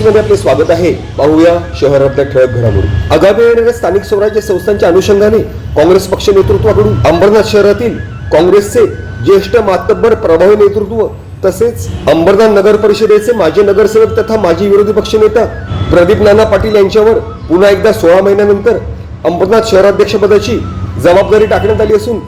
न्यूजमध्ये आपले स्वागत आहे. पाहूया शहरातल्या ठळक घडामोडी. आगामी येणाऱ्या स्थानिक स्वराज्य संस्थांच्या अनुषंगाने काँग्रेस पक्ष नेतृत्वाकडून अंबरनाथ शहरातील काँग्रेसचे ज्येष्ठ मातब्बर प्रभावी नेतृत्व तसेच अंबरनाथ नगर परिषदेचे माजी नगरसेवक तथा माजी विरोधी पक्षनेता प्रदीप नाना पाटील यांच्यावर पुन्हा एकदा सोळा महिन्यानंतर अंबरनाथ शहराध्यक्षपदाची जबाबदारी टाकण्यात आली असून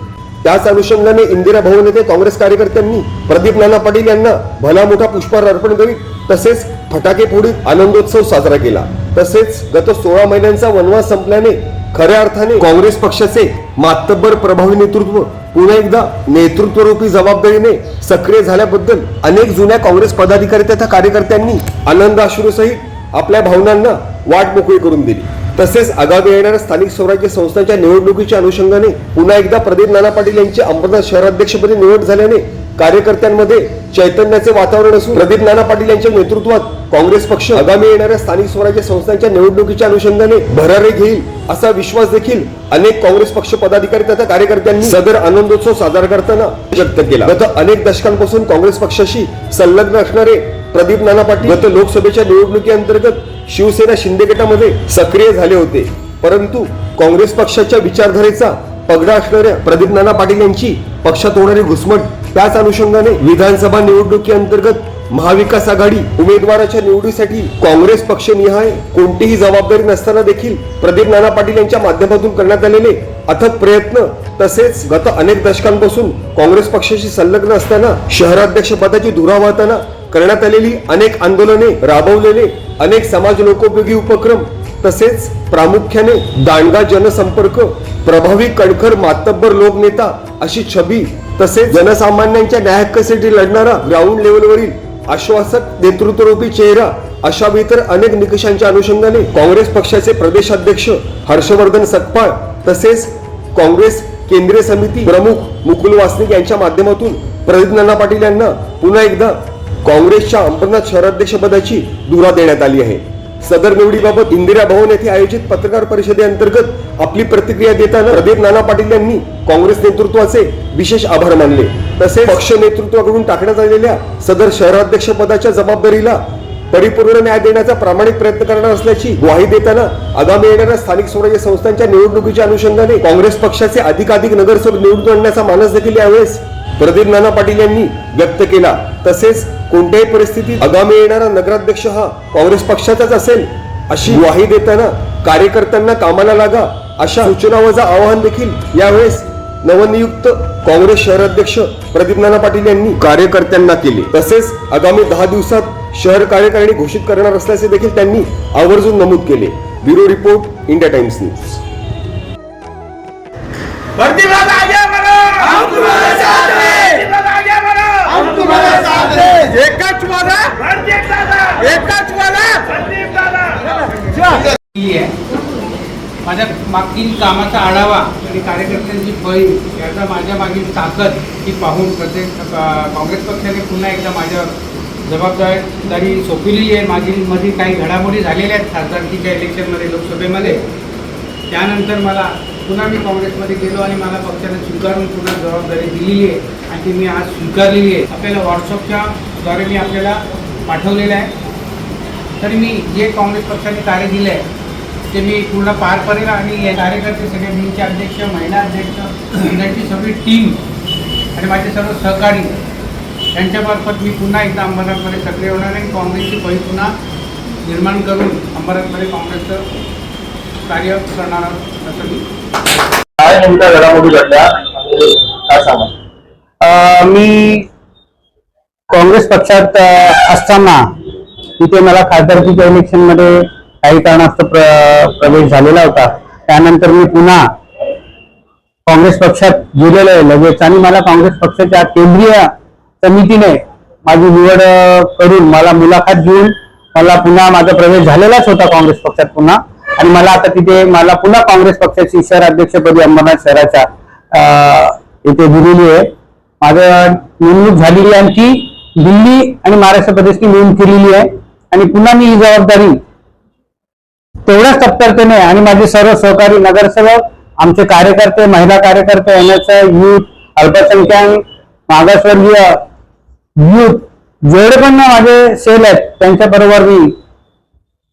त्याच अनुषंगाने इंदिरा भवन येथे काँग्रेस कार्यकर्त्यांनी प्रदीप नाना पाटील यांना भला मोठा पुष्पहार अर्पण करीत तसेच फटाकेफोडीत आनंदोत्सव साजरा केला. तसेच गत सोळा महिन्यांचा वनवास संपल्याने खऱ्या अर्थाने काँग्रेस पक्षाचे मातब्बर प्रभावी नेतृत्व पुन्हा एकदा नेतृत्वरूपी जबाबदारीने सक्रिय झाल्याबद्दल अनेक जुन्या काँग्रेस पदाधिकारी तथा कार्यकर्त्यांनी आनंद अश्रूसहित आपल्या भावनांना वाट मोकळी करून दिली. तसेच आगामी येणाऱ्या स्थानिक स्वराज्य संस्थांच्या निवडणुकीच्या अनुषंगाने पुन्हा एकदा प्रदीप नाना पाटील यांची अंबरनाथ शहराध्यक्षपदी निवड झाल्याने कार्यकर्त्यांमध्ये चैतन्याचे वातावरण असून प्रदीप नाना पाटील यांच्या नेतृत्वात काँग्रेस पक्ष आगामी येणाऱ्या स्थानिक स्वराज्य संस्थांच्या निवडणुकीच्या अनुषंगाने भरारी घेईल असा विश्वास देखील अनेक काँग्रेस पक्ष पदाधिकारी तथा कार्यकर्त्यांनी सदर आनंदोत्सव साजरा करताना व्यक्त केला. गत अनेक दशकांपासून काँग्रेस पक्षाशी संलग्न असणारे प्रदीप नाना पाटील गत लोकसभेच्या निवडणुकीअंतर्गत शिवसेना शिंदे गटामध्ये सक्रिय झाले होते. परंतु काँग्रेस पक्षाच्या विचारधारेचा पगडा असणाऱ्या प्रदीप नाना पाटील यांची पक्षात होणारी घुसमट त्याच अनुषंगाने विधानसभा निवडणुकीअंतर्गत महाविकास आघाडी उमेदवाराच्या निवडीसाठी काँग्रेस पक्षनिहाय कोणतीही जबाबदारी नसताना देखील प्रदीप नाना पाटील यांच्या माध्यमातून करण्यात आलेले अथक प्रयत्न तसेच गत अनेक दशकांपासून काँग्रेस पक्षाशी संलग्न असताना शहराध्यक्ष पदाची धुरा वाहताना करण्यात आलेली अनेक आंदोलने राबवलेले अनेक समाज लोकोपयोगी उपक्रम तसेच प्रामुख्याने दांडगा जनसंपर्क प्रभावी कणखर मातब्बर लोकनेता अशी छबी तसेच जनसामान्यांच्या न्यायहक्कासाठी लढणारा ग्राउंड लेवलवरील आश्वासक नेतृत्वरूपी चेहरा अशा इतर अनेक निकषांच्या अनुषंगाने काँग्रेस पक्षाचे प्रदेशाध्यक्ष हर्षवर्धन सतपाळ तसेच काँग्रेस केंद्रीय समिती प्रमुख मुकुल वासनिक यांच्या माध्यमातून प्रदीप नाना पाटील यांना पुन्हा एकदा काँग्रेसच्या अंबरनाथ शहराध्यक्षपदाची धुरा देण्यात आली आहे. सदर निवडीबाबत इंदिरा भवन येथे आयोजित पत्रकार परिषदेअंतर्गत आपली प्रतिक्रिया देताना प्रदीप नाना पाटील यांनी काँग्रेस नेतृत्वाचे विशेष आभार मानले. तसेच पक्ष नेतृत्वाकडून टाकण्यात आलेल्या सदर शहराध्यक्ष पदाच्या जबाबदारीला परिपूर्ण न्याय देण्याचा प्रामाणिक प्रयत्न करणार असल्याची ग्वाही देताना आगामी येणाऱ्या स्थानिक स्वराज्य संस्थांच्या निवडणुकीच्या अनुषंगाने काँग्रेस पक्षाचे अधिकाधिक नगरसेवक निवडून आणण्याचा मानस देखील यावेळेस प्रदीप नाना पाटील यांनी व्यक्त केला. तसेच कोणत्याही परिस्थितीत आगामी येणारा नगराध्यक्ष हा काँग्रेस पक्षाचाच असेल अशी ग्वाही देताना कार्यकर्त्यांना कामाला लागा अशा सूचनावजा आवाहन देखील यावेळेस नवनियुक्त काँग्रेस शहराध्यक्ष प्रदीप नाना पाटील यांनी कार्यकर्त्यांना केले. तसेच आगामी दहा दिवसात शहर कार्यकारिणी घोषित करणार असल्याचे देखील त्यांनी आवर्जून नमूद केले. Bureau report India Times news. मागील कामाचा आढावा आणि कार्यकर्त्यांची फळी याचा माझ्या मागील ताकद ही पाहून प्रत्येक काँग्रेस पक्षाने पुन्हा एकदा माझ्या जबाबदारी सोपविलेली आहे. मागील मध्ये काही घडामोडी झालेल्या आहेत. खासदारकीच्या इलेक्शनमध्ये लोकसभेमध्ये. त्यानंतर मला पुन्हा मी काँग्रेसमध्ये गेलो आणि मला पक्षाने स्वीकारून पुन्हा जबाबदारी दिलेली आहे आणि ती मी आज स्वीकारलेली आहे. आपल्याला व्हॉट्सअपच्या द्वारे मी आपल्याला पाठवलेलं आहे. तरी मी जे काँग्रेस पक्षाने कार्य दिलं आहे ते मी पूर्ण पार पडेल आणि हे कार्यकर्ते सगळे मीचे अध्यक्ष महिला अध्यक्ष त्यांची सगळी टीम आणि माझे सर्व सहकारी यांच्यामार्फत मी पुन्हा एकदा अंबरनाथमध्ये सक्रिय होणार आहे. काँग्रेसची पळी पुन्हा निर्माण करून अंबरनाथमध्ये काँग्रेसचं कार्य करणार असं मी काय घडामोडी घडल्या? आणि काय सांगा मी काँग्रेस पक्षात असताना तिथे मला खासदारकीच्या इलेक्शनमध्ये काही कारणास्तव प्र प्रवेश झालेला होता. त्यानंतर मी पुन्हा काँग्रेस पक्षात गेलेलो आहे लगेच. आणि मला काँग्रेस पक्षाच्या केंद्रीय समितीने माझी निवड करून मला मुलाखत घेऊन मला पुन्हा माझा प्रवेश झालेलाच होता काँग्रेस पक्षात पुन्हा. आणि मला आता तिथे मला पुन्हा काँग्रेस पक्षाची शहराध्यक्षपदी अंबरनाथ शहराच्या इथे दिलेली आहे. माझं नेमणूक झालेली आहे आणि ती दिल्ली आणि महाराष्ट्र प्रदेशची नेमून केलेली आहे. आणि पुन्हा मी ही जबाबदारी तेवढ्याच तत्परतेने आणि माझे सर्व सहकारी नगरसेवक आमचे कार्यकर्ते महिला कार्यकर्ते एनएसआय युथ अल्पसंख्याक मागासवर्गीय युथ जेवढे पण माझे सेल आहेत त्यांच्या बरोबर मी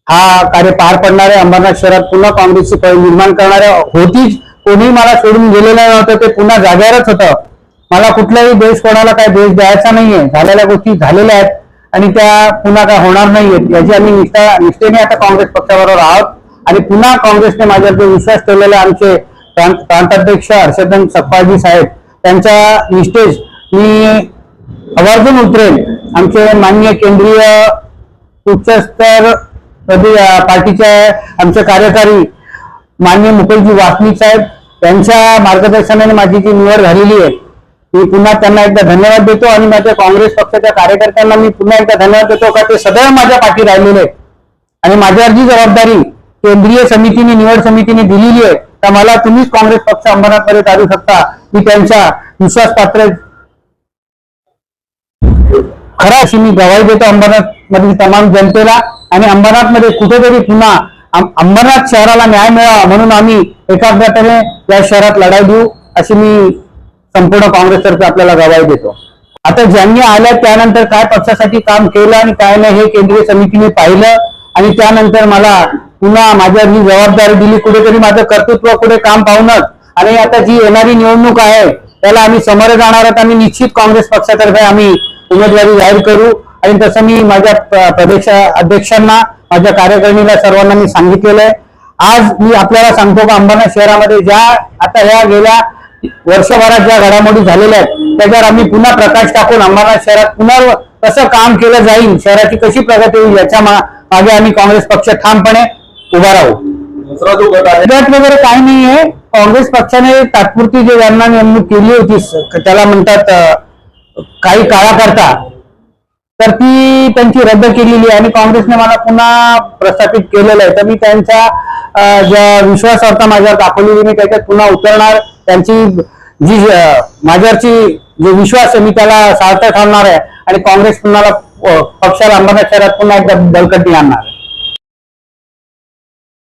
हा कार्य पार पडणारे अंबरनाथ शहरात पुन्हा काँग्रेसची पहिली निर्माण करणाऱ्या होतीच कोणी मला सोडून गेलेलं नव्हतं ते पुन्हा जागेवरच होतं. मला कुठलाही देश कोणाला काही देश द्यायचा नाहीये. झालेल्या गोष्टी झालेल्या आहेत. आणि त्या पुन्हा काय होणार नाहीयेत याची आम्ही निष्ठा निष्ठेने आता काँग्रेस पक्षाबरोबर आहोत. आणि पुन्हा काँग्रेसने माझ्यावर जो विश्वास ठेवलेले आमचे प्रांत- प्रांताध्यक्ष हर्षदन सप्पाजी साहेब त्यांच्या निष्ठेस मी आवर्जून उतरेल. आमचे मान्य केंद्रीय उच्चस्तर पार्टीच्या आमचे कार्यकारी मान्य मुकुलजी वासनिक साहेब यांच्या मार्गदर्शनाने माझी जी निवड झालेली आहे मी पुन्हा त्यांना एकदा धन्यवाद देतो आणि माझ्या काँग्रेस पक्षाच्या कार्यकर्त्यांना मी पुन्हा एकदा धन्यवाद देतो का ते सदैव माझ्या पाठी राहिलेले आहेत. आणि माझ्यावर जी जबाबदारी केंद्रीय समितीने निवड समितीने दिलेली आहे. तर मला तुम्हीच काँग्रेस पक्ष अंबरनाथमध्ये टाळू शकता. मी त्यांच्या विश्वासपात्र खरा अशी मी गवाही देतो अंबरनाथ मधील तमाम जनतेला. आणि अंबरनाथमध्ये कुठेतरी पुन्हा अंबरनाथ शहराला न्याय मिळावा म्हणून आम्ही एकाग्रतेने या शहरात लढाई देऊ अशी मी संपूर्ण काँग्रेसतर्फे आपल्याला गवाही देतो. आता ज्यांनी आल्या त्यानंतर काय पक्षासाठी काम केलं आणि काय नाही हे केंद्रीय समितीने पाहिलं आणि त्यानंतर मला पुन्हा माझ्या जी जबाबदारी दिली कुठेतरी माझं कर्तृत्व कुठे काम पाहूनच. आणि आता जी येणारी निवडणूक आहे त्याला आम्ही समोर जाणार आहोत आणि निश्चित काँग्रेस पक्षातर्फे आम्ही उमेदवारी जाहीर करू. आणि तसं मी माझ्या प्रदेश अध्यक्षांना माझ्या कार्यकारिणीला सर्वांना मी सांगितलेलं आहे. आज मी आपल्याला सांगतो का अंबरनाथ शहरामध्ये ज्या आता ह्या गेल्या वर्षभरात ज्या घडामोडी झालेल्या आहेत. त्याच्यावर आम्ही पुन्हा प्रकाश टाकून अंबरनाथ शहरात पुन्हा कसं काम केलं जाईल शहराची कशी प्रगती होईल याच्या मागे आम्ही काँग्रेस पक्ष ठामपणे उभा राहू. गट वगैरे काही नाहीये काँग्रेस पक्षाने तात्पुरती जी यांना नेमणूक केली होती त्याला म्हणतात काही काळाकरता तर ती त्यांची रद्द केलेली आहे. आणि काँग्रेसने मला पुन्हा प्रस्थापित केलेलं आहे. तर मी त्यांच्या ज्या विश्वासार्हता माझ्यावर दाखवलेली मी त्याच्यात पुन्हा उतरणार त्यांची जी माझ्यावरची जो विश्वास आहे मी त्याला सार्थ ठरणार आहे आणि काँग्रेस पुन्हा पक्षाला अंबरनाथ शहरात पुन्हा एकदा बळकटी आणणार